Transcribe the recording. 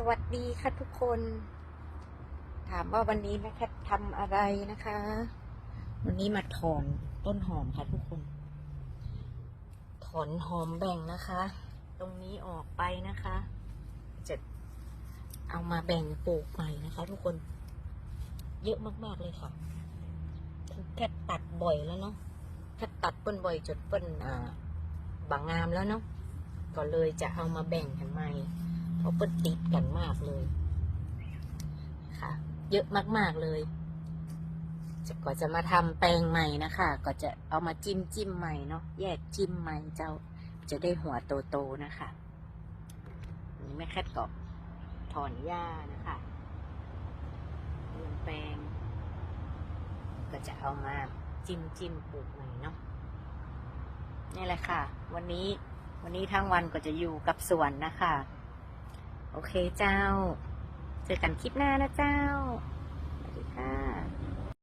สวัสดีค่ะทุกคน ถามว่าวันนี้แม่แคททำอะไรนะคะ วันนี้มาถอนต้นหอมค่ะทุกคน ถอนหอมแบ่งนะคะ ตรงนี้ออกไปนะคะ จะเอามาแบ่งปลูกใหม่นะคะ ทุกคน เยอะมากๆเลยค่ะคือแค่ตัดบ่อยแล้วเนาะแค่ตัดเปิ้นบ่อยจนเปิ้นอ่าบางงามแล้วเนาะก็เลยจะเอามาแบ่งกันใหม่ เพราเปิ้ลติดกันมากเลยค่ะ เยอะมากๆเลยก็จะมาทำแปลงใหม่นะคะ ก็จะเอามาจิ้มจิ้มใหม่เนาะแยกจิ้มใหม่เจ้าจะได้หัวโตๆนะคะนี่แม่แคทก็ถอนหญ้านะคะเรียงแปลง ก็จะเอามาจิ้มจิ้มปลูกใหม่เนาะนี่แหละค่ะ วันนี้วันนี้ทั้งวันก็จะอยู่กับสวนนะคะ โอเคเจ้า เจอกันคลิปหน้านะเจ้า